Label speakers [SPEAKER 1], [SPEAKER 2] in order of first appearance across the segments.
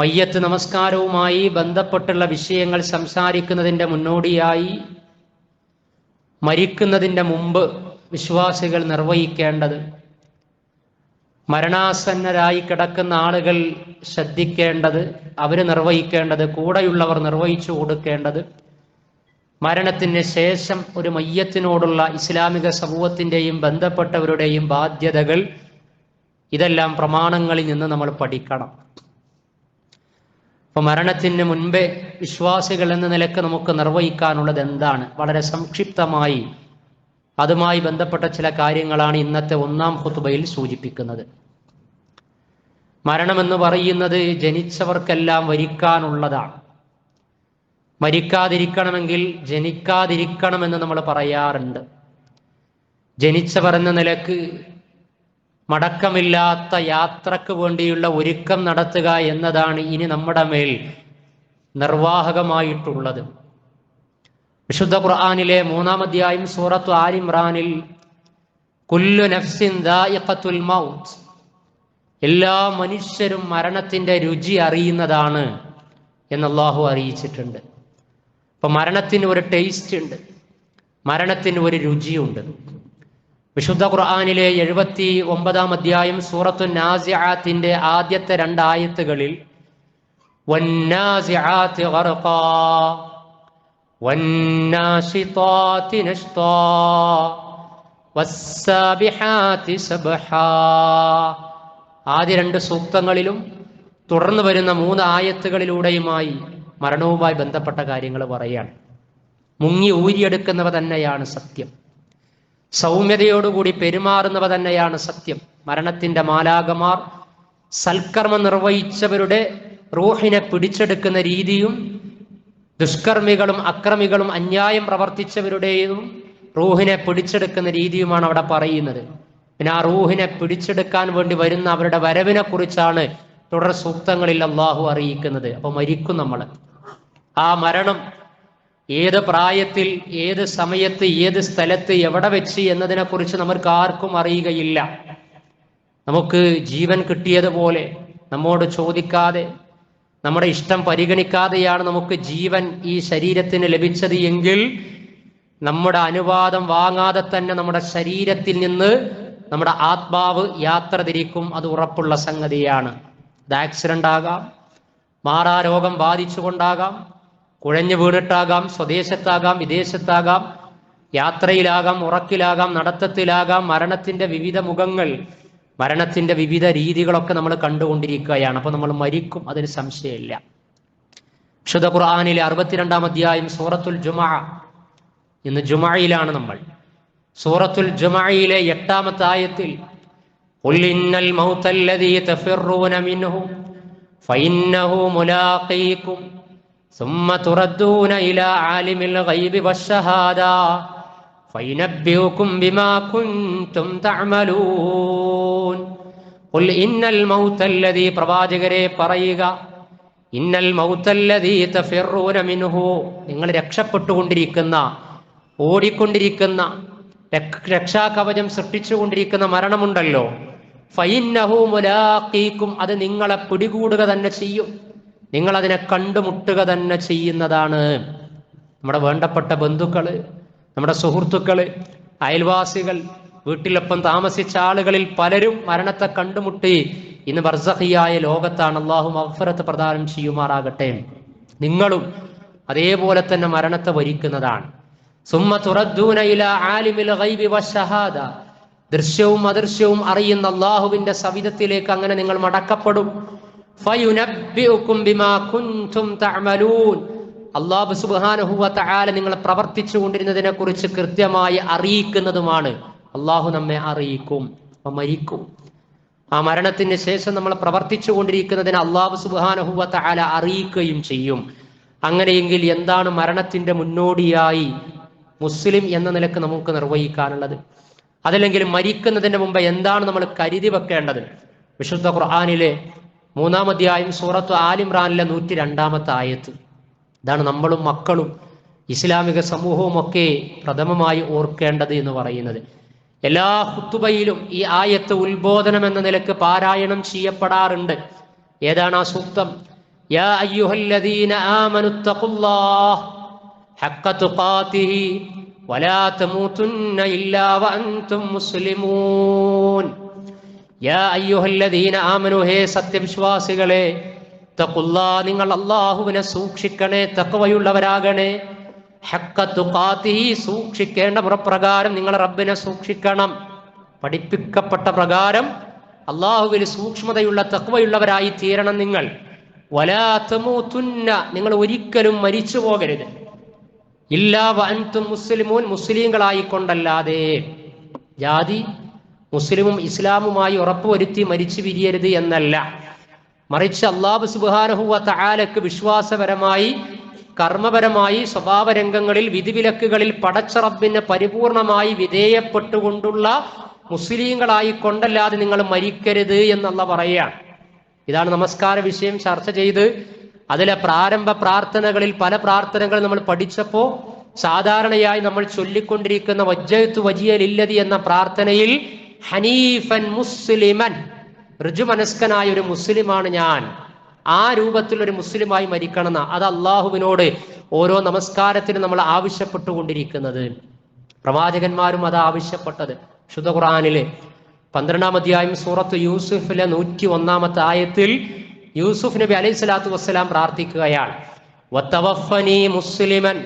[SPEAKER 1] മയ്യത്ത് നമസ്കാരവുമായി ബന്ധപ്പെട്ടുള്ള വിഷയങ്ങൾ സംസാരിക്കുന്നതിന്റെ മുന്നോടിയായി മരിക്കുന്നതിന്റെ മുമ്പ് വിശ്വാസികൾ നിർവഹിക്കേണ്ടത്. മരണാസന്നരായി കിടക്കുന്ന ആളുകൾ ശ്രദ്ധിക്കേണ്ടത് അവർ നിർവഹിക്കേണ്ടത് കൂടെയുള്ളവർ നിർവഹിച്ചു കൊടുക്കേണ്ടത്. മരണത്തിന് ശേഷം ഒരു മയ്യത്തിനോടുള്ള ഇസ്ലാമിക സമൂഹത്തിന്റെയും ബന്ധപ്പെട്ടവരുടെയും ബാധ്യതകൾ ഇതെല്ലാം പ്രമാണങ്ങളിൽ നിന്ന് നമ്മൾ പഠിക്കണം. അപ്പൊ മരണത്തിന് മുൻപേ വിശ്വാസികൾ എന്ന നിലയ്ക്ക് നമുക്ക് നിർവഹിക്കാനുള്ളത് എന്താണ് വളരെ സംക്ഷിപ്തമായി അതുമായി ബന്ധപ്പെട്ട ചില കാര്യങ്ങളാണ് ഇന്നത്തെ ഒന്നാം ഹുത്തുബയിൽ സൂചിപ്പിക്കുന്നത്. മരണമെന്ന് പറയുന്നത് ജനിച്ചവർക്കെല്ലാം വരിക്കാനുള്ളതാണ്. മരിക്കാതിരിക്കണമെങ്കിൽ ജനിക്കാതിരിക്കണമെന്ന് നമ്മൾ പറയാറുണ്ട്. ജനിച്ചവർ എന്ന നിലയ്ക്ക് മടക്കമില്ലാത്ത യാത്രയ്ക്ക് വേണ്ടിയുള്ള ഒരുക്കം നടത്തുക എന്നതാണ് ഇനി നമ്മുടെ മേൽ നിർവാഹകമായിട്ടുള്ളത്. വിശുദ്ധ ഖുർആാനിലെ മൂന്നാം അധ്യായം സൂറത്തു ആലിമ്രാനിൽ കുല്ലു നഫ്സിൻ മൗത്ത്. എല്ലാ മനുഷ്യരും മരണത്തിന്റെ രുചി അറിയുന്നതാണ് എന്ന് അള്ളാഹു അറിയിച്ചിട്ടുണ്ട്. അപ്പൊ മരണത്തിന് ഒരു ടേസ്റ്റ് ഉണ്ട്. മരണത്തിന് ഒരു രുചിയുണ്ട്. വിശുദ്ധ ഖുർആാനിലെ എഴുപത്തി ഒമ്പതാം അധ്യായം സൂറത്തു നാസിആത്തിന്റെ ആദ്യത്തെ രണ്ടായത്തുകളിൽ ആദ്യ രണ്ട് സൂക്തങ്ങളിലും തുടർന്ന് വരുന്ന മൂന്ന് ആയത്തുകളിലൂടെയുമായി മരണവുമായി ബന്ധപ്പെട്ട കാര്യങ്ങൾ പറയാണ് മുങ്ങി ഊരിയെടുക്കുന്നവ തന്നെയാണ് സത്യം. സൗമ്യതയോടുകൂടി പെരുമാറുന്നവ തന്നെയാണ് സത്യം. മരണത്തിന്റെ മാലാകമാർ സൽക്കർമ്മം നിർവഹിച്ചവരുടെ റൂഹിനെ പിടിച്ചെടുക്കുന്ന രീതിയും ദുഷ്കർമ്മികളും അക്രമികളും അന്യായം പ്രവർത്തിച്ചവരുടെയും റൂഹിനെ പിടിച്ചെടുക്കുന്ന രീതിയുമാണ് അവിടെ പറയുന്നത്. പിന്നെ ആ റൂഹിനെ പിടിച്ചെടുക്കാൻ വേണ്ടി വരുന്ന അവരുടെ വരവിനെ കുറിച്ചാണ് തുടർ സൂക്തങ്ങളിൽ അള്ളാഹു അറിയിക്കുന്നത്. അപ്പൊ മരിക്കും നമ്മൾ ആ മരണം ഏത് പ്രായത്തിൽ ഏത് സമയത്ത് ഏത് സ്ഥലത്ത് എവിടെ വെച്ച് എന്നതിനെ കുറിച്ച് നമുക്ക് ആർക്കും അറിയുകയില്ല. നമുക്ക് ജീവൻ കിട്ടിയതുപോലെ നമ്മോട് ചോദിക്കാതെ നമ്മുടെ ഇഷ്ടം പരിഗണിക്കാതെയാണ് നമുക്ക് ജീവൻ ഈ ശരീരത്തിന് ലഭിച്ചത് എങ്കിൽ നമ്മുടെ അനുവാദം വാങ്ങാതെ തന്നെ നമ്മുടെ ശരീരത്തിൽ നിന്ന് നമ്മുടെ ആത്മാവ് യാത്ര തിരിക്കും. അത് ഉറപ്പുള്ള സംഗതിയാണ്. ആക്സിഡന്റ് ആകാം മാറാരോഗം ബാധിച്ചുകൊണ്ടാകാം കുഴഞ്ഞു വീണിട്ടാകാം സ്വദേശത്താകാം വിദേശത്താകാം യാത്രയിലാകാം ഉറക്കിലാകാം നടത്തത്തിലാകാം മരണത്തിന്റെ വിവിധ മുഖങ്ങൾ മരണത്തിന്റെ വിവിധ രീതികളൊക്കെ നമ്മൾ കണ്ടുകൊണ്ടിരിക്കുകയാണ്. അപ്പൊ നമ്മൾ മരിക്കും അതിന് സംശയമില്ല. വിശുദ്ധ ഖുർആാനിലെ അറുപത്തിരണ്ടാം അധ്യായം സൂറത്തുൽ ജുമാ. ഇന്ന് ജുമായിലാണ് നമ്മൾ. സൂറത്തുൽ ജുമായിലെ എട്ടാമത്തെ ആയത്തിൽ മൗത്തല്ലദീ തഫിറൂന മിൻഹു ഫൈന്നഹു മുലാഖീകും ثم تردون إلى عالم الغيب والشهادة فينبئكم بما كنتم تعملون قل إن الموت الذي പ്രവാചകരെ പറയുക ഇന്നൽ മൗത്തല്ലതീ തഫിറൂന മിൻഹു നിങ്ങൾ രക്ഷപ്പെട്ടുകൊണ്ടിരിക്കുന്ന ഓടിക്കൊണ്ടിരിക്കുന്ന രക്ഷ- രക്ഷാകവചം സൃഷ്ടിച്ചുകൊണ്ടിരിക്കുന്ന മരണമുണ്ടല്ലോ ഫൈന്നഹു മുലാഖീക്കും അത് നിങ്ങളെ പിടികൂടുക തന്നെ ചെയ്യും നിങ്ങൾ അതിനെ കണ്ടുമുട്ടുക തന്നെ ചെയ്യുന്നതാണ് നമ്മുടെ വേണ്ടപ്പെട്ട ബന്ധുക്കൾ നമ്മുടെ സുഹൃത്തുക്കൾ അയൽവാസികൾ വീട്ടിലൊപ്പം താമസിച്ച ആളുകളിൽ പലരും മരണത്തെ കണ്ടുമുട്ടി. ഇന്ന് ബർസഹിയായ ലോകത്താണ് അള്ളാഹു മഗ്ഫിറത്ത് പ്രദാനം ചെയ്യുമാറാകട്ടെ. നിങ്ങളും അതേപോലെ തന്നെ മരണത്തെ വരിക്കുന്നതാണ്. ആലിമിൽ ദൃശ്യവും അദൃശ്യവും അറിയുന്ന അള്ളാഹുവിന്റെ സവിധത്തിലേക്ക് അങ്ങനെ നിങ്ങൾ മടക്കപ്പെടും. അള്ളാഹു സുബ്ഹാനഹു വ തആല നിങ്ങൾ പ്രവർത്തിച്ചു കൊണ്ടിരുന്നതിനെ കുറിച്ച് കൃത്യമായി അറിയിക്കുന്നതുമാണ്. അള്ളാഹു നമ്മെ അറിയിക്കും മരിക്കും. ആ മരണത്തിന് ശേഷം നമ്മൾ പ്രവർത്തിച്ചു കൊണ്ടിരിക്കുന്നതിന് അള്ളാഹു സുബ്ഹാനഹു വ അറിയിക്കുകയും ചെയ്യും. അങ്ങനെയെങ്കിൽ എന്താണ് മരണത്തിന്റെ മുന്നോടിയായി മുസ്ലിം എന്ന നിലയ്ക്ക് നമുക്ക് നിർവഹിക്കാനുള്ളത്? അതല്ലെങ്കിൽ മരിക്കുന്നതിന് മുമ്പ് എന്താണ് നമ്മൾ കരുതി വെക്കേണ്ടത്? വിശുദ്ധ ഖുർആാനിലെ മൂന്നാം അധ്യായം സൂറത്ത് ആലിമ്രാനിലെ നൂറ്റി രണ്ടാമത്തെ ആയത്ത്. ഇതാണ് നമ്മളും മക്കളും ഇസ്ലാമിക സമൂഹവും ഒക്കെ പ്രഥമമായി ഓർക്കേണ്ടത് എന്ന് പറയുന്നത്. എല്ലാ ഹുത്തുബയിലും ഈ ആയത്ത് ഉത്ബോധനം എന്ന നിലയ്ക്ക് പാരായണം ചെയ്യപ്പെടാറുണ്ട്. ഏതാണ് ആ സൂക്തം? യാ അയ്യുഹല്ലദീന വലാ ഇല്ലാ വഅൻതും മുസ്ലിമൂൻ. ഹേ സത്യവിശ്വാസികളെ നിങ്ങൾ അള്ളാഹുവിനെ സൂക്ഷിക്കണേ തക്കവയുള്ളവരാകണേ ഹക്കത്തു കാത്തി സൂക്ഷിക്കേണ്ട മുറപ്രകാരം നിങ്ങൾ റബ്ബിനെ സൂക്ഷിക്കണം. പഠിപ്പിക്കപ്പെട്ട പ്രകാരം അള്ളാഹുവിൽ സൂക്ഷ്മതയുള്ള തക്വയുള്ളവരായി തീരണം നിങ്ങൾ. വലാത്തമൂത്തുന്ന നിങ്ങൾ ഒരിക്കലും മരിച്ചു പോകരുത്. ഇല്ലാ വൻതും മുസ്ലിമൂൻ മുസ്ലിങ്ങളായിക്കൊണ്ടല്ലാതെ. ജാതി മുസ്ലിമും ഇസ്ലാമുമായി ഉറപ്പുവരുത്തി മരിച്ചു പിരിയരുത് എന്നല്ല. മറിച്ച് അള്ളാഹു സുബാനഹുവ തആലക്ക് വിശ്വാസപരമായി കർമ്മപരമായി സ്വഭാവരംഗങ്ങളിൽ വിധിവിലക്കുകളിൽ പടച്ച റബ്ബിന് പരിപൂർണമായി വിധേയപ്പെട്ടുകൊണ്ടുള്ള മുസ്ലിങ്ങളായി കൊണ്ടല്ലാതെ നിങ്ങൾ മരിക്കരുത് എന്നുള്ള പറയുകയാണ് ഇതാണ് നമസ്കാര വിഷയം ചർച്ച ചെയ്ത്. അതിലെ പ്രാരംഭ പ്രാർത്ഥനകളിൽ പല പ്രാർത്ഥനകൾ നമ്മൾ പഠിച്ചപ്പോൾ സാധാരണയായി നമ്മൾ ചൊല്ലിക്കൊണ്ടിരിക്കുന്ന വജ്ജത്ത് വജിയലില്ലതി എന്ന പ്രാർത്ഥനയിൽ ഹനീഫൻ മുസ്ലിമൻ. ഋജുമനസ്കനായ ഒരു മുസ്ലിമാണ് ഞാൻ. ആ രൂപത്തിൽ ഒരു മുസ്ലിമായി മരിക്കണം അത് അള്ളാഹുവിനോട് ഓരോ നമസ്കാരത്തിനും നമ്മൾ ആവശ്യപ്പെട്ടുകൊണ്ടിരിക്കുന്നത്. പ്രവാചകന്മാരും അത് ആവശ്യപ്പെട്ടത്. ശുദ്ധ ഖുറാനിൽ പന്ത്രണ്ടാം അധ്യായം സൂറത്ത് യൂസുഫിലെ നൂറ്റി ഒന്നാമത്തെ ആയത്തിൽ യൂസുഫ് നബി അലൈഹി സ്വലാത്തു വസ്സലാം പ്രാർത്ഥിക്കുകയാണ്. മുസ്ലിമൻ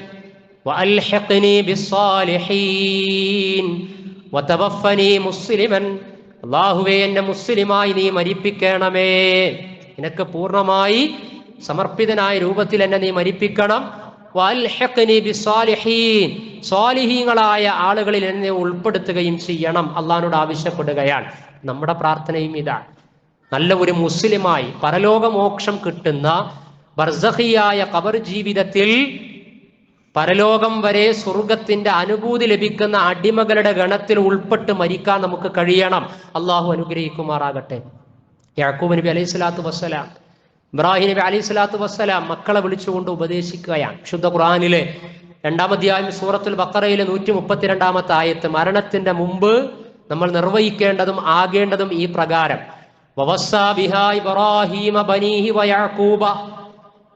[SPEAKER 1] മുസ്ലിമൻ. അള്ളാഹുവേ എന്നെ മുസ്ലിമായി നീ മരിപ്പിക്കണമേ. നിനക്ക് പൂർണമായി സമർപ്പിതനായ രൂപത്തിൽ എന്നെ നീ മരിപ്പിക്കണം. സ്വാലിഹീങ്ങളായ ആളുകളിൽ എന്നെ ഉൾപ്പെടുത്തുകയും ചെയ്യണം. അള്ളഹാനോട് ആവശ്യപ്പെടുകയാണ്. നമ്മുടെ പ്രാർത്ഥനയും ഇതാണ് നല്ല ഒരു മുസ്ലിമായി പരലോകമോക്ഷം കിട്ടുന്ന ബർസഹിയായ കബർ ജീവിതത്തിൽ പരലോകം വരെ സ്വർഗത്തിന്റെ അനുഭൂതി ലഭിക്കുന്ന അടിമകളുടെ ഗണത്തിൽ ഉൾപ്പെട്ട് മരിക്കാൻ നമുക്ക് കഴിയണം. അള്ളാഹു അനുഗ്രഹിക്കുമാറാകട്ടെ. യാക്കൂബ് നബി അലൈഹി സ്വലാത്തു വസ്സലാം ഇബ്രാഹിം നബി അലൈഹി സ്വലാത്തു വസ്സലാം മക്കളെ വിളിച്ചുകൊണ്ട് ഉപദേശിക്കുകയാണ്. ശുദ്ധ ഖുർആനിലെ രണ്ടാമധ്യായം സൂറത്തുൽ ബക്കറയിലെ നൂറ്റി മുപ്പത്തിരണ്ടാമത്തെ ആയത്ത് മരണത്തിന്റെ മുമ്പ് നമ്മൾ നിർവഹിക്കേണ്ടതും ആകേണ്ടതും ഈ പ്രകാരം. വവസ്സ ഇബ്രാഹിമ ബനീഹി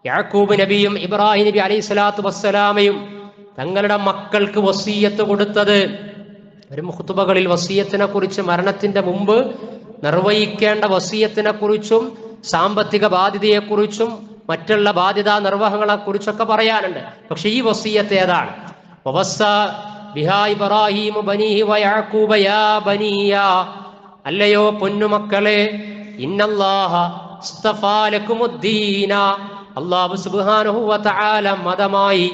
[SPEAKER 1] യാക്കൂബ് നബിയും ഇബ്രാഹിം നബി അലൈഹി സ്വലാത്തു വസ്സലാമയും തങ്ങളുടെ മക്കൾക്ക് വസീയത്ത് കൊടുത്തത് ഒരു മുഹത്തുബകളിൽ വസീയത്തിനെ കുറിച്ച് മരണത്തിന്റെ മുമ്പ് നിർവഹിക്കേണ്ട വസീയത്തിനെ കുറിച്ചും സാമ്പത്തിക ബാധ്യതയെക്കുറിച്ചും മറ്റുള്ള ബാധ്യതാ നിർവഹങ്ങളെ കുറിച്ചൊക്കെ പറയാനുണ്ട്. പക്ഷെ ഈ വസീയത്ത് ഏതാണ്? അല്ലയോ പൊന്നുമക്കളെ അള്ളാഹു തആല മതമായി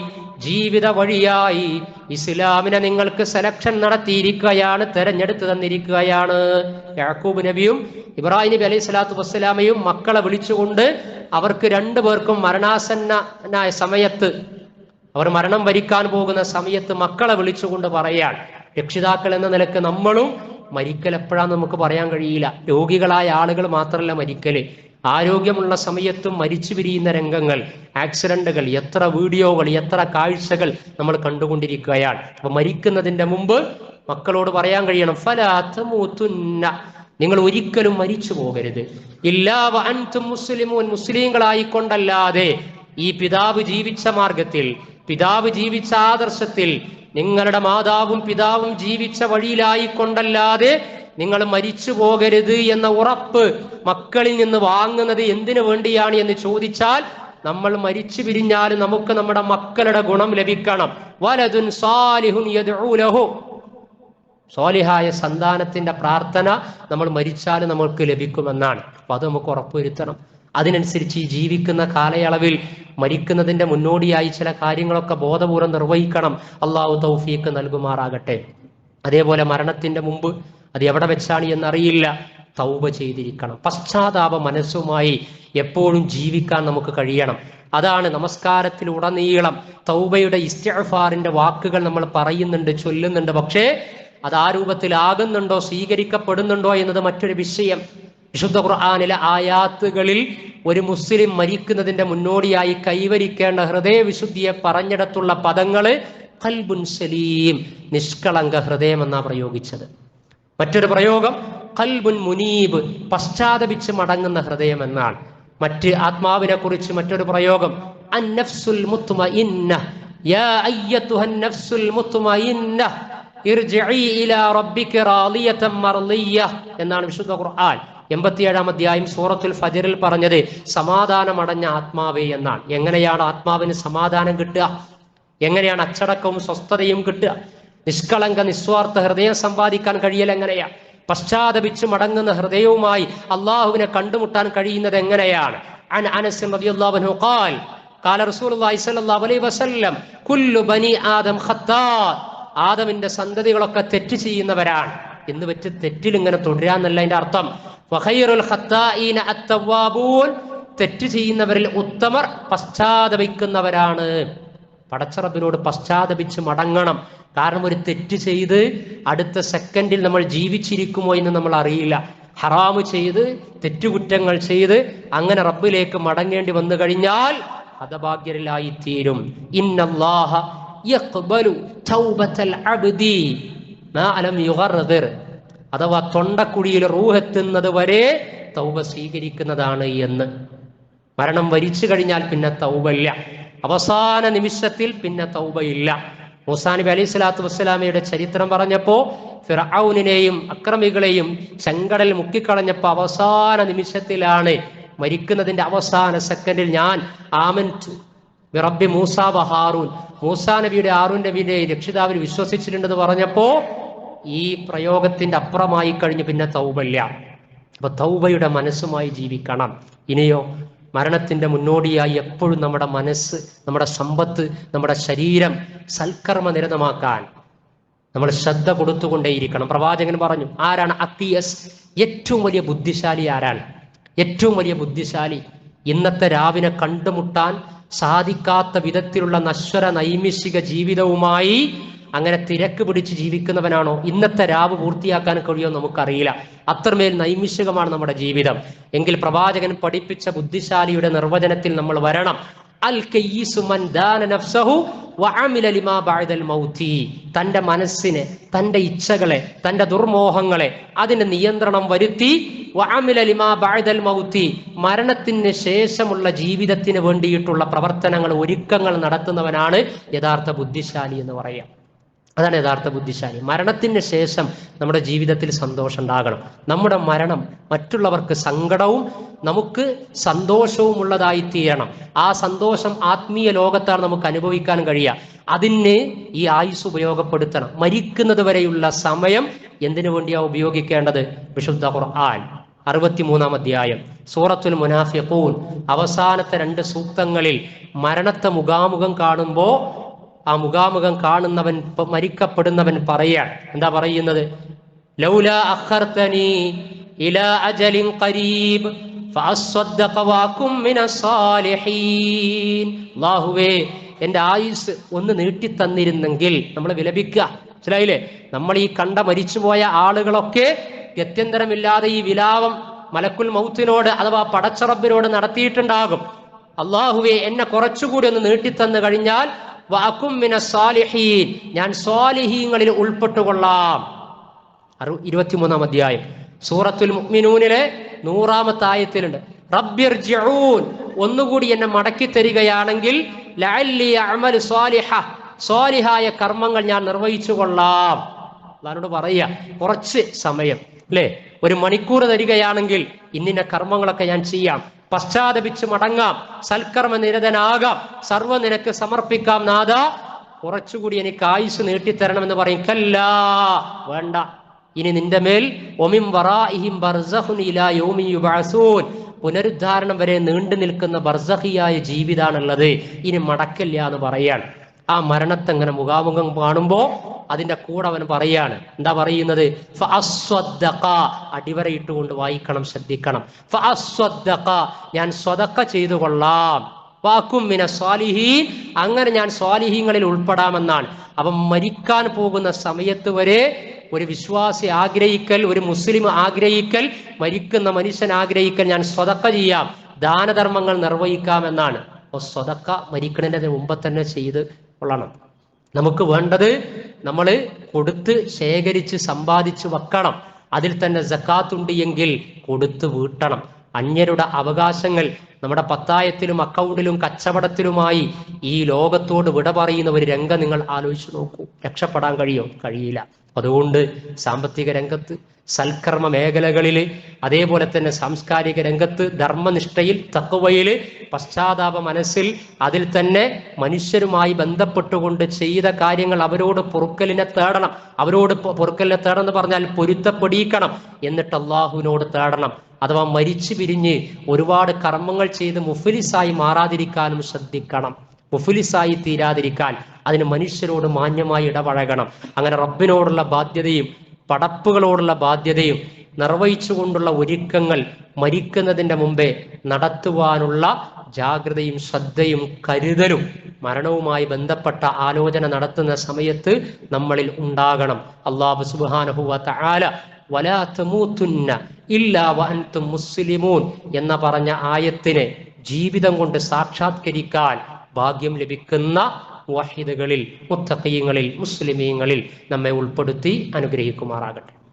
[SPEAKER 1] ജീവിത വഴിയായി ഇസ്ലാമിനെ നിങ്ങൾക്ക് സെലക്ഷൻ നടത്തിയിരിക്കുകയാണ് തെരഞ്ഞെടുത്ത് തന്നിരിക്കുകയാണ്. യാക്കൂബ് നബിയും ഇബ്രാഹിം നബി അലൈഹി സ്വലാത്തു വസ്സലാമയും മക്കളെ വിളിച്ചുകൊണ്ട് അവർക്ക് രണ്ടു പേർക്കും മരണാസന്നനായ സമയത്ത് അവർ മരണം വരിക്കാൻ പോകുന്ന സമയത്ത് മക്കളെ വിളിച്ചുകൊണ്ട് പറയാൻ രക്ഷിതാക്കൾ എന്ന നിലയ്ക്ക് നമ്മളും മരിക്കൽ എപ്പോഴാന്ന് നമുക്ക് പറയാൻ കഴിയില്ല. രോഗികളായ ആളുകൾ മാത്രമല്ല മരിക്കൽ. ആരോഗ്യമുള്ള സമയത്തും മരിച്ചു പിരിയുന്ന രംഗങ്ങൾ ആക്സിഡന്റുകൾ എത്ര വീഡിയോകൾ എത്ര കാഴ്ചകൾ നമ്മൾ കണ്ടുകൊണ്ടിരിക്കുകയാണ്. അപ്പൊ മരിക്കുന്നതിന്റെ മുമ്പ് മക്കളോട് പറയാൻ കഴിയണം ഫലാത്തമൂത്തുന്ന നിങ്ങൾ ഒരിക്കലും മരിച്ചു പോകരുത്. ഇല്ലാ വൻതും മുസ്ലിമൂൻ. മുസ്ലിങ്ങളായിക്കൊണ്ടല്ലാതെ ഈ പിതാവ് ജീവിച്ച മാർഗത്തിൽ പിതാവ് ജീവിച്ച ആദർശത്തിൽ നിങ്ങളുടെ മാതാവും പിതാവും ജീവിച്ച വഴിയിലായിക്കൊണ്ടല്ലാതെ നിങ്ങൾ മരിച്ചു പോകരുത് എന്ന ഉറപ്പ് മക്കളിൽ നിന്ന് വാങ്ങുന്നത് എന്തിനു വേണ്ടിയാണ് എന്ന് ചോദിച്ചാൽ നമ്മൾ മരിച്ചു പിരിഞ്ഞാൽ നമുക്ക് നമ്മുടെ മക്കളുടെ ഗുണം ലഭിക്കണം. വലതുൻ സാലിഹുൻ സന്താനത്തിന്റെ പ്രാർത്ഥന നമ്മൾ മരിച്ചാൽ നമ്മൾക്ക് ലഭിക്കുമെന്നാണ്. അപ്പൊ അത് നമുക്ക് ഉറപ്പുവരുത്തണം. അതിനനുസരിച്ച് ഈ ജീവിക്കുന്ന കാലയളവിൽ മരിക്കുന്നതിന്റെ മുന്നോടിയായി ചില കാര്യങ്ങളൊക്കെ ബോധപൂർവം നിർവഹിക്കണം. അള്ളാഹു തൗഫീക്ക് നൽകുമാറാകട്ടെ. അതേപോലെ മരണത്തിന്റെ മുമ്പ് അത് എവിടെ വെച്ചാണ് എന്നറിയില്ല. തൗബ ചെയ്തിരിക്കണം. പശ്ചാത്താപ മനസ്സുമായി എപ്പോഴും ജീവിക്കാൻ നമുക്ക് കഴിയണം. അതാണ് നമസ്കാരത്തിലുടനീളം തൗബയുടെ ഇസ്തിഫാറിന്റെ വാക്കുകൾ നമ്മൾ പറയുന്നുണ്ട് ചൊല്ലുന്നുണ്ട്. പക്ഷേ അത് ആ രൂപത്തിലാകുന്നുണ്ടോ സ്വീകരിക്കപ്പെടുന്നുണ്ടോ എന്നത് മറ്റൊരു വിഷയം. വിശുദ്ധ ഖുർആാനിലെ ആയാത്തുകളിൽ ഒരു മുസ്ലിം മരിക്കുന്നതിന്റെ മുന്നോടിയായി കൈവരിക്കേണ്ട ഹൃദയവിശുദ്ധിയെ പറഞ്ഞിടത്തുള്ള പദങ്ങൾ കൽബുൻ സലീം നിഷ്കളങ്ക ഹൃദയം എന്നാ പ്രയോഗിച്ചത്. മറ്റൊരു പ്രയോഗം കൽബുൻ മുനീബ് പശ്ചാത്തപിച്ച് മടങ്ങുന്ന ഹൃദയം എന്നാണ്. മറ്റ് ആത്മാവിനെ കുറിച്ച് മറ്റൊരു പ്രയോഗം അന്നഫ്സുൽ യാ നഫ്സുൽ മുത്മഇന്ന ഇർജിഇ ഇലാ എന്നാണ് വിശുദ്ധ ഖുർആൻ. എൺപത്തിയേഴാം അധ്യായം സൂറത്തുൽ ഫജറിൽ പറഞ്ഞത് സമാധാനമടഞ്ഞ ആത്മാവേ എന്നാണ്. എങ്ങനെയാണ് ആത്മാവിന് സമാധാനം കിട്ടുക? എങ്ങനെയാണ് അച്ചടക്കവും സ്വസ്ഥതയും കിട്ടുക? നിഷ്കളങ്ക നിസ്വാർത്ഥ ഹൃദയം സമ്പാദിക്കാൻ കഴിയൽ എങ്ങനെയാ പശ്ചാത്തപിച്ച് മടങ്ങുന്ന ഹൃദയവുമായി അള്ളാഹുവിനെ കണ്ടുമുട്ടാൻ കഴിയുന്നത് എങ്ങനെയാണ് അൻ അനസ് റളിയല്ലാഹു അൻഹു ഖാൽ قال رسول الله صلى الله عليه وسلم كل بني آدم خطاء ആദമിന്റെ സന്തതികളൊക്കെ തെറ്റ് ചെയ്യുന്നവരാണ് എന്ന് വെച്ച് തെറ്റിൽ ഇങ്ങനെ തുടരാന്നല്ല അതിന്റെ അർത്ഥം വഖൈറുൽ ഖത്താഈന അത്തവ്വാബൂൻ തെറ്റ് ചെയ്യുന്നവരിൽ ഉത്തമർ പശ്ചാത്തപിക്കുന്നവരാണ് പടച്ചറബിനോട് പശ്ചാത്തപിച്ച് മടങ്ങണം. കാരണം ഒരു തെറ്റ് ചെയ്ത് അടുത്ത സെക്കൻഡിൽ നമ്മൾ ജീവിച്ചിരിക്കുമോ എന്ന് നമ്മൾ അറിയില്ല. ഹറാമ് ചെയ്ത് തെറ്റുകുറ്റങ്ങൾ ചെയ്ത് അങ്ങനെ റബ്ബിലേക്ക് മടങ്ങേണ്ടി വന്നു കഴിഞ്ഞാൽ ഹതഭാഗ്യരിലായി തീരും ഇന്നല്ലാഹ അഥവാ തൊണ്ടക്കുഴിയിൽ റൂഹെത്തുന്നത് വരെ തൗബ സ്വീകരിക്കുന്നതാണ് എന്ന്. മരണം വരിച്ചു കഴിഞ്ഞാൽ പിന്നെ തൗബയില്ല അവസാന നിമിഷത്തിൽ പിന്നെ തൗബയില്ല. മൂസാ നബി അലൈഹി സ്വലാത്തു വസ്സലാമയുടെ ചരിത്രം പറഞ്ഞപ്പോ ഫിറൌനിനെയും അക്രമികളെയും ചെങ്കടൽ മുക്കിക്കളഞ്ഞപ്പോ അവസാന നിമിഷത്തിലാണ് മരിക്കുന്നതിന്റെ അവസാന സെക്കൻഡിൽ ഞാൻ ആമൻ റബ്ബി മൂസ ഹാറൂൻ. മൂസാ നബിയുടെ ആറൂൻ നബിയുടെ രക്ഷിതാവിൽ വിശ്വസിച്ചിട്ടുണ്ടെന്ന് പറഞ്ഞപ്പോ ഈ പ്രയോഗത്തിന്റെ അപ്പുറമായി കഴിഞ്ഞ് പിന്നെ തൗബല്ല അപ്പൊ തൗബയുടെ മനസ്സുമായി ജീവിക്കണം. ഇനിയോ മരണത്തിന്റെ മുന്നോടിയായി എപ്പോഴും നമ്മുടെ മനസ്സ് നമ്മുടെ സമ്പത്ത് നമ്മുടെ ശരീരം സൽക്കർമ്മ നിരതമാക്കാൻ നമ്മൾ ശ്രദ്ധ കൊടുത്തുകൊണ്ടേയിരിക്കണം. പ്രവാചകൻ പറഞ്ഞു ആരാണ് അത്തിയസ്? ഏറ്റവും വലിയ ബുദ്ധിശാലി ആരാണ്? ഏറ്റവും വലിയ ബുദ്ധിശാലി. ഇന്നത്തെ രാവിനെ കണ്ടുമുട്ടാൻ സാധിക്കാത്ത വിധത്തിലുള്ള നശ്വര നൈമിഷിക ജീവിതവുമായി അങ്ങനെ തിരക്ക് പിടിച്ച് ജീവിക്കുന്നവനാണോ? ഇന്നത്തെ രാവ് പൂർത്തിയാക്കാൻ കഴിയുമോ നമുക്കറിയില്ല. അത്രമേൽ നൈമിഷികമാണ് നമ്മുടെ ജീവിതം. എങ്കിൽ പ്രവാചകൻ പഠിപ്പിച്ച ബുദ്ധിശാലിയുടെ നിർവചനത്തിൽ നമ്മൾ വരണം. തന്റെ മനസ്സിനെ തന്റെ ഇച്ഛകളെ തന്റെ ദുർമോഹങ്ങളെ അതിന് നിയന്ത്രണം വരുത്തി വഅമില ലിമാ ബഅദൽ മൗതി മരണത്തിന് ശേഷമുള്ള ജീവിതത്തിന് വേണ്ടിയിട്ടുള്ള പ്രവർത്തനങ്ങൾ ഒരുക്കങ്ങൾ നടത്തുന്നവനാണ് യഥാർത്ഥ ബുദ്ധിശാലി എന്ന് പറയാം. അതാണ് യഥാർത്ഥ ബുദ്ധിശാലി. മരണത്തിന് ശേഷം നമ്മുടെ ജീവിതത്തിൽ സന്തോഷം ഉണ്ടാകണം. നമ്മുടെ മരണം മറ്റുള്ളവർക്ക് സങ്കടവും നമുക്ക് സന്തോഷവും ഉള്ളതായി തീരണം. ആ സന്തോഷം ആത്മീയ ലോകത്താണ് നമുക്ക് അനുഭവിക്കാൻ കഴിയുക. അതിന് ഈ ആയുസ് ഉപയോഗപ്പെടുത്തണം. മരിക്കുന്നത് വരെയുള്ള സമയം എന്തിനു വേണ്ടിയാ ഉപയോഗിക്കേണ്ടത്? വിശുദ്ധ ഖുർആൻ. അറുപത്തിമൂന്നാം അധ്യായം. സൂറത്തുൽ മുനാഫിഖൂൻ. അവസാനത്തെ രണ്ട് സൂക്തങ്ങളിൽ മരണത്തെ മുഖാമുഖം കാണുമ്പോ ആ മുഖാമുഖം കാണുന്നവൻ മരിക്കപ്പെടുന്നവൻ പറയാൻ എന്താ പറയുന്നത്? അജലിൻ ഖരീബ് എന്റെ ആയുസ് ഒന്ന് നീട്ടി തന്നിരുന്നെങ്കിൽ നമ്മൾ വിലപിക്കുക. മനസ്സിലായില്ലേ? നമ്മൾ ഈ കണ്ട മരിച്ചുപോയ ആളുകളൊക്കെ ഗത്യന്തരമില്ലാതെ ഈ വിലാപം മലക്കുൽ മൗത്തിനോട് അഥവാ പടച്ചറബിനോട് നടത്തിയിട്ടുണ്ടാകും. അള്ളാഹുവെ എന്നെ കുറച്ചുകൂടി ഒന്ന് നീട്ടിത്തന്നു കഴിഞ്ഞാൽ സാലിഹീൻ. ഞാൻ സ്വാലിഹീങ്ങളിൽ ഉൾപ്പെട്ടുകൊള്ളാം. അറു ഇരുപത്തിമൂന്നാം അധ്യായം. സൂറത്തുൽ മുഅ്മിനൂനിലെ നൂറാമത്തെ ആയത്തിലുണ്ട്. റബ്ബിർജിഊൻ. ഒന്നുകൂടി എന്നെ മടക്കി തരികയാണെങ്കിൽ സ്വാലിഹായ കർമ്മങ്ങൾ ഞാൻ നിർവഹിച്ചു കൊള്ളാം അതാണോട് പറയുക കുറച്ച് സമയം. അല്ലേ ഒരു മണിക്കൂർ തരികയാണെങ്കിൽ ഇന്നിന്റെ കർമ്മങ്ങളൊക്കെ ഞാൻ ചെയ്യാം. പശ്ചാത്തപിച്ച് മടങ്ങാം. സൽക്കർമ്മ നിരതനാകാം സർവ നിനക്ക് സമർപ്പിക്കാം നാഥ. കുറച്ചുകൂടി എനിക്ക് ആയുസ് നീട്ടിത്തരണമെന്ന് പറയും. കല്ല. വേണ്ട. ഇനി നിന്റെ മേൽ ഒമിം വറാഹിം ഇലാ പുനരുദ്ധാരണം വരെ നീണ്ടു നിൽക്കുന്ന ബർസഹിയായ ജീവിതാണുള്ളത്. ഇനി മടക്കില്ല എന്ന് പറയാൻ ആ മരണത്തെ ഇങ്ങനെ മുഖാമുഖം കാണുമ്പോ അതിന്റെ കൂടെ അവൻ പറയാണ്. എന്താ പറയുന്നത്? അടിവരയിട്ടുകൊണ്ട് വായിക്കണം ശ്രദ്ധിക്കണം. ഞാൻ സ്വതക്ക ചെയ്തു കൊള്ളാം. വാക്കും മിന സ്വാലിഹീൻ അങ്ങനെ ഞാൻ സ്വാലിഹീങ്ങളിൽ ഉൾപ്പെടാമെന്നാണ്. അവൻ മരിക്കാൻ പോകുന്ന സമയത്ത് വരെ ഒരു വിശ്വാസി ആഗ്രഹിക്കൽ ഒരു മുസ്ലിം ആഗ്രഹിക്കൽ മരിക്കുന്ന മനുഷ്യൻ ആഗ്രഹിക്കൽ ഞാൻ സ്വതക്ക ചെയ്യാം. ദാനധർമ്മങ്ങൾ നിർവഹിക്കാം എന്നാണ് അപ്പോൾ സ്വതക്ക മരിക്കുന്നതിന് മുമ്പ് തന്നെ ചെയ്ത് കൊള്ളണം നമുക്ക് വേണ്ടത് നമ്മൾ കൊടുത്ത് ശേഖരിച്ച് സമ്പാദിച്ച് വെക്കണം. അതിൽ തന്നെ ജക്കാത്തുണ്ട് എങ്കിൽ കൊടുത്ത് വീട്ടണം. അന്യരുടെ അവകാശങ്ങൾ നമ്മുടെ പത്തായത്തിലും അക്കൗണ്ടിലും കച്ചവടത്തിലുമായി ഈ ലോകത്തോട് വിട പറയുന്ന ഒരു രംഗം നിങ്ങൾ ആലോചിച്ച് നോക്കൂ. രക്ഷപ്പെടാൻ കഴിയോ? കഴിയില്ല. അതുകൊണ്ട് സാമ്പത്തിക രംഗത്ത് സൽക്കർമ്മ മേഖലകളിൽ അതേപോലെ തന്നെ സാംസ്കാരിക രംഗത്ത് ധർമ്മനിഷ്ഠയിൽ തക്കവയിൽ പശ്ചാത്താപ മനസ്സിൽ അതിൽ തന്നെ മനുഷ്യരുമായി ബന്ധപ്പെട്ടുകൊണ്ട് ചെയ്ത കാര്യങ്ങൾ അവരോട് പൊറുക്കലിനെ തേടണം. അവരോട് പൊറുക്കലിനെ തേടണം എന്ന് പറഞ്ഞാൽ പൊരുത്തപ്പെടിയിക്കണം എന്നിട്ട് അള്ളാഹുവിനോട് തേടണം. അഥവാ മരിച്ചു പിരിഞ്ഞ് ഒരുപാട് കർമ്മങ്ങൾ ചെയ്ത് മുഫലിസായി മാറാതിരിക്കാനും ശ്രദ്ധിക്കണം. മുഫലിസായി തീരാതിരിക്കാൻ അതിന് മനുഷ്യരോട് മാന്യമായി ഇടപഴകണം. അങ്ങനെ റബ്ബിനോടുള്ള ബാധ്യതയും പടപ്പുകളോടുള്ള ബാധ്യതയും നിർവഹിച്ചുകൊണ്ടുള്ള ഒരുക്കങ്ങൾ മരിക്കുന്നതിന്റെ മുമ്പേ നടത്തുവാനുള്ള ജാഗ്രതയും ശ്രദ്ധയും കരുതലും മരണവുമായി ബന്ധപ്പെട്ട ആലോചന നടത്തുന്ന സമയത്ത് നമ്മളിൽ ഉണ്ടാകണം. അള്ളാഹു സുബാനഹുവ ഇല്ലാ മുസ്ലിമൂൻ എന്ന പറഞ്ഞ ആയത്തിനെ ജീവിതം കൊണ്ട് സാക്ഷാത്കരിക്കാൻ ഭാഗ്യം ലഭിക്കുന്ന വഹിദുകളിൽ മുത്തഖീങ്ങളിൽ മുസ്ലിമീങ്ങളിൽ നമ്മെ ഉൾപ്പെടുത്തി അനുഗ്രഹിക്കുമാറാകട്ടെ.